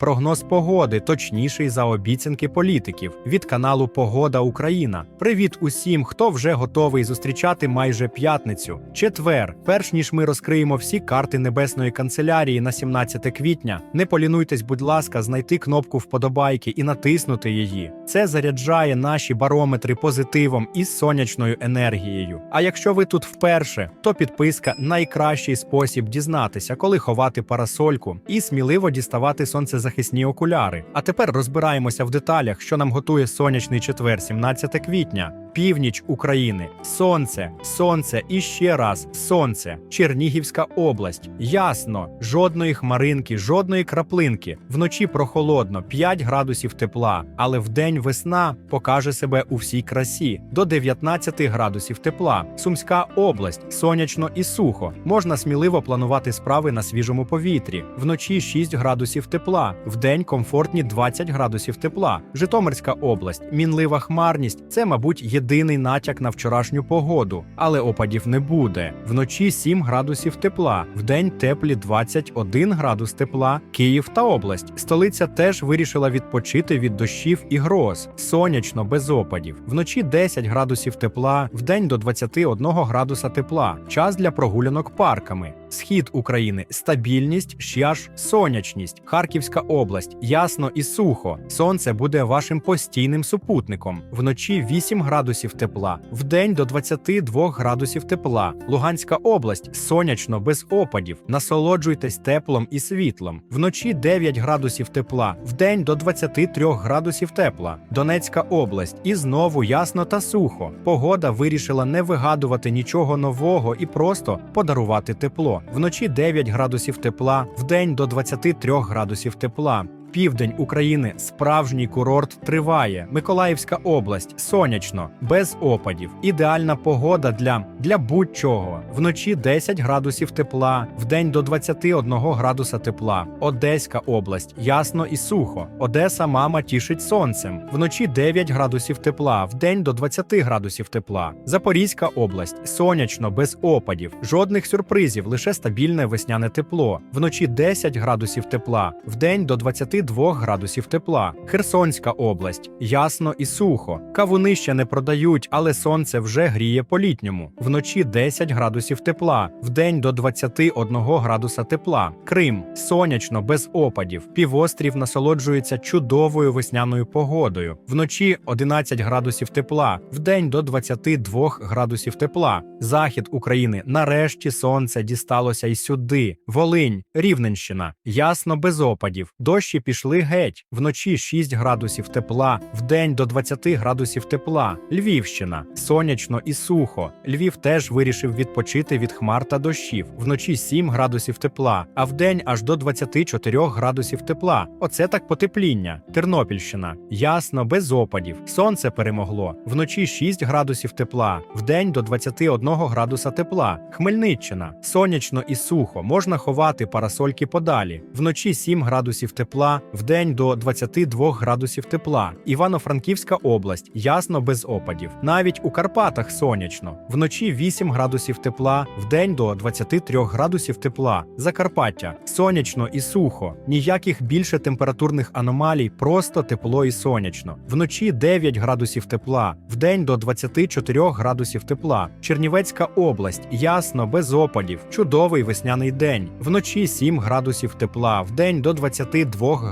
Прогноз погоди точніший за обіцянки політиків від каналу Погода Україна. Привіт усім, хто вже готовий зустрічати майже п'ятницю. Четвер. Перш ніж ми розкриємо всі карти небесної канцелярії на 17 квітня. Не полінуйтесь, будь ласка, знайти кнопку вподобайки і натиснути її. Це заряджає наші барометри позитивом і сонячною енергією. А якщо ви тут вперше, то підписка найкращий спосіб дізнатися, коли ховати парасольку і сміливо діставати сонцезахисні окуляри. А тепер розбираємося в деталях, що нам готує сонячний четвер, 17 квітня. Північ України, сонце, сонце і ще раз сонце, Чернігівська область. Ясно, жодної хмаринки, жодної краплинки. Вночі прохолодно, 5 градусів тепла, але вдень весна покаже себе у всій красі до 19 градусів тепла. Сумська область, сонячно і сухо. Можна сміливо планувати справи на свіжому повітрі. Вночі 6 градусів тепла, вдень комфортні 20 градусів тепла. Житомирська область, мінлива хмарність. Це, мабуть, єдиний натяк на вчорашню погоду, але опадів не буде. Вночі 7 градусів тепла, вдень теплі 21 градус тепла. Київ та область. Столиця теж вирішила відпочити від дощів і гроз. Сонячно без опадів. Вночі 10 градусів тепла, вдень до 21 градуса тепла. Час для прогулянок парками. Схід України стабільність, ще ж сонячність. Харківська область ясно і сухо. Сонце буде вашим постійним супутником. Вночі 8 градусів тепла, вдень до 22 градусів тепла. Луганська область сонячно без опадів. Насолоджуйтесь теплом і світлом. Вночі 9 градусів тепла, вдень до 23 градусів тепла. Донецька область і знову ясно та сухо. Погода вирішила не вигадувати нічого нового і просто подарувати тепло. Вночі 9 градусів тепла, вдень до 23 градусів тепла. Південь України справжній курорт триває. Миколаївська область сонячно, без опадів. Ідеальна погода для, для будь-чого. Вночі 10 градусів тепла, вдень до 21 градуса тепла. Одеська область ясно і сухо. Одеса мама тішить сонцем. Вночі 9 градусів тепла, вдень до 20 градусів тепла. Запорізька область сонячно, без опадів. Жодних сюрпризів, лише стабільне весняне тепло. Вночі 10 градусів тепла, вдень до 22 градусів тепла. Херсонська область ясно і сухо. Кавуни ще не продають, але сонце вже гріє по-літньому. Вночі 10 градусів тепла, вдень до 21 градуса тепла. Крим сонячно, без опадів. Півострів насолоджується чудовою весняною погодою. Вночі 11 градусів тепла, вдень до 22 градусів тепла. Захід України нарешті сонце дісталося й сюди. Волинь, Рівненщина, ясно без опадів. Дощі пішли геть. Вночі 6 градусів тепла, вдень до 20 градусів тепла. Львівщина, сонячно і сухо. Львів теж вирішив відпочити від хмар та дощів. Вночі 7 градусів тепла, а вдень аж до 24 градусів тепла. Оце так потепління. Тернопільщина, ясно, без опадів. Сонце перемогло. Вночі 6 градусів тепла, вдень до 21 градуса тепла. Хмельниччина, сонячно і сухо. Можна ховати парасольки подалі. Вночі 7 градусів тепла, вдень до 22 градусів тепла. Івано-Франківська область, ясно без опадів. Навіть у Карпатах сонячно. Вночі 8 градусів тепла, вдень до 23 градусів тепла. Закарпаття, сонячно і сухо. Ніяких більше температурних аномалій, просто тепло і сонячно. Вночі 9 градусів тепла, вдень до 24 градусів тепла. Чернівецька область, ясно, без опадів. Чудовий весняний день. Вночі 7 градусів тепла, вдень до 22 градусів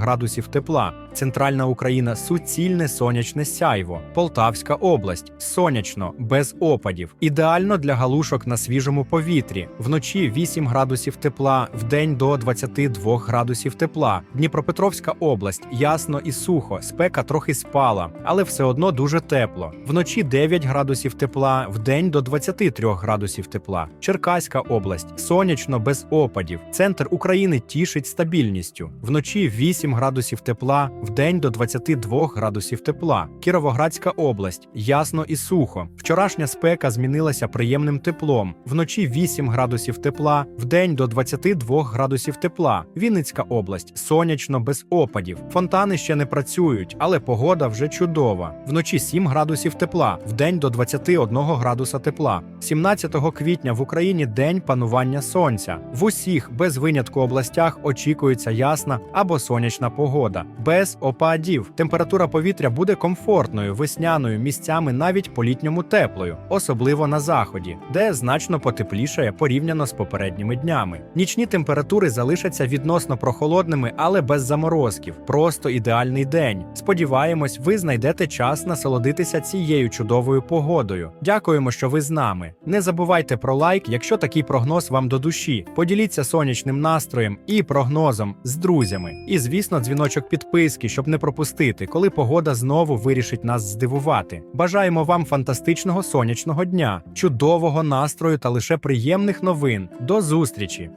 тепла. Центральна Україна суцільне сонячне сяйво. Полтавська область сонячно, без опадів. Ідеально для галушок на свіжому повітрі. Вночі 8 градусів тепла, вдень до 22 градусів тепла. Дніпропетровська область ясно і сухо. Спека трохи спала, але все одно дуже тепло. Вночі 9 градусів тепла, вдень до 23 градусів тепла. Черкаська область сонячно без опадів. Центр України тішить стабільністю. Вночі 8 градусів тепла, вдень до 22 градусів тепла. Кіровоградська область ясно і сухо. Вчорашня спека змінилася приємним теплом. Вночі 8 градусів тепла, вдень до 22 градусів тепла. Вінницька область сонячно без опадів. Фонтани ще не працюють, але погода вже чудова. Вночі 7 градусів тепла, вдень до 21 градуса тепла. 17 квітня в Україні день панування сонця. В усіх без винятку областях очікується ясна або сонячна погода, без опадів. Температура повітря буде комфортною, весняною, місцями навіть по-літньому теплою, особливо на заході, де значно потеплішає порівняно з попередніми днями. Нічні температури залишаться відносно прохолодними, але без заморозків. Просто ідеальний день. Сподіваємось, ви знайдете час насолодитися цією чудовою погодою. Дякуємо, що ви з нами. Не забувайте про лайк, якщо такий прогноз вам до душі. Поділіться сонячним настроєм і прогнозом з друзями. І, звісно, дзвіночок підписки, щоб не пропустити, коли погода знову вирішить нас здивувати. Бажаємо вам фантастичного сонячного дня, чудового настрою та лише приємних новин. До зустрічі!